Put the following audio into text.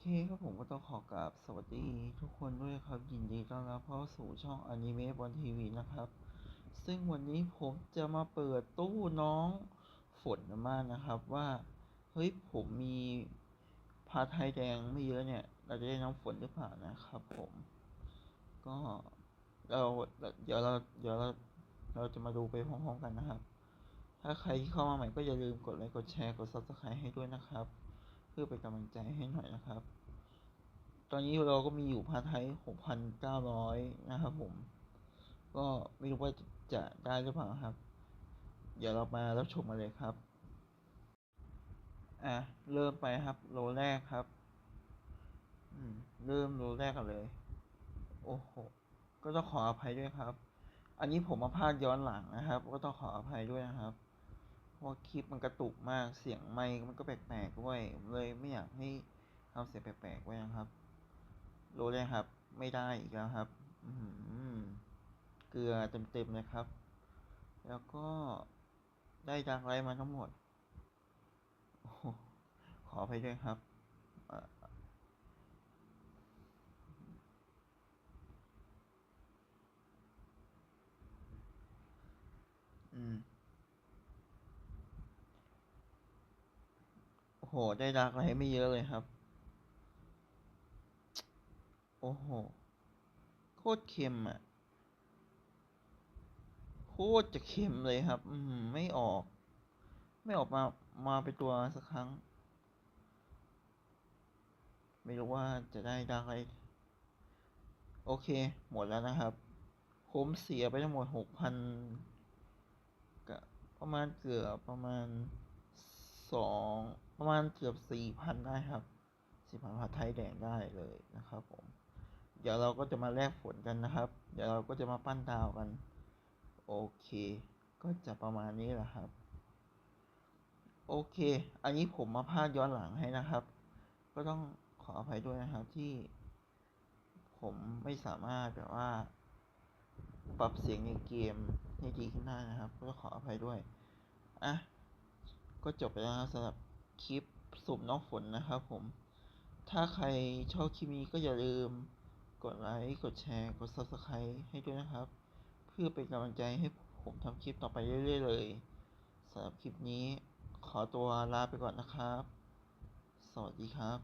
โอเคครับผมก็ต้องขอกราบสวัสดีทุกคนด้วยครับ ยินดีต้อนรับเข้าสู่ช่องอนิเมะบนทีวีนะครับ ซึ่งวันนี้ผมจะมาเปิดตู้น้องฝนมากนะครับว่า เฮ้ยผมมีพาไทยแดงไม่เยอะเนี่ย เราจะได้น้องฝนหรือเปล่านะครับผม ก็เราเดี๋ยวเราเดี๋ยวเราเราจะมาดูไปพร้อมๆกันนะครับ ถ้าใครที่เข้ามาใหม่ก็อย่าลืมกดไลค์กดแชร์กด subscribe ให้ด้วยนะครับ เพื่อเป็นกำลังใจให้หน่อยนะครับ ตอนนี้เราก็มีอยู่พาไทย6,900นเก้าร้อยนะครับผม ก็ไม่รู้ว่าจะได้หรือเปล่าครับ เดี๋ยวเรามารับชมมาเลยครับ อะ เริ่มไปครับ โลแรกครับ อืม เริ่มโลแรกกันเลย โอ้โห ก็ต้องขออภัยด้วยครับ อันนี้ผมมาพากย์ย้อนหลังนะครับ ก็ต้องขออภัยด้วยนะครับ เพราะว่าคลิปมันกระตุกมากเสียงไมค์มันก็แปลกๆด้วยเลยไม่อยากให้ทำเสียงแปลกๆไว้นะครับรู้เลยครับ ไม่ได้อีกแล้วครับอืเกลือเต็มๆเลยครับ แล้วก็ได้ดักไลท์มาทั้งหมดอขอไปด้วยครับอืม โห ได้ดักไลท์ไม่เยอะเลยครับ โอ้โห โคตรเค็มอะ โคตรจะเค็มเลยครับ อืม ไม่ออก ไม่ออกมา มาเป็นตัวสักครั้ง ไม่รู้ว่าจะได้ดักอะไรโอเค หมดแล้วนะครับ ผมเสียไปทั้งหมดหกพันกับประมาณเกือบประมาณ สองประมาณเกือบสี่พันได้ครับสี่พันผัดไทยแดงได้เลยนะครับผม เดี๋ยวเราก็จะมาแลกผลกันนะครับ เดี๋ยวเราก็จะมาปั้นดาวกัน โอเค ก็จะประมาณนี้แหละครับ โอเค อันนี้ผมมาพากย์ย้อนหลังให้นะครับ ก็ต้องขออภัยด้วยนะครับที่ผมไม่สามารถแบบว่า ปรับเสียงในเกมให้ดีขึ้นได้นะครับ ก็ขออภัยด้วย อะ ก็จบไปแล้วสำหรับคลิปสูบน้องฝนนะครับผม ถ้าใครชอบคลิปนี้ก็อย่าลืมกดไลค์กดแชร์ กด Subscribe ให้ด้วยนะครับ เพื่อเป็นกำลังใจให้ผมทำคลิปต่อไปเรื่อยๆเลยสำหรับคลิปนี้ขอตัวลาไปก่อนนะครับ สวัสดีครับ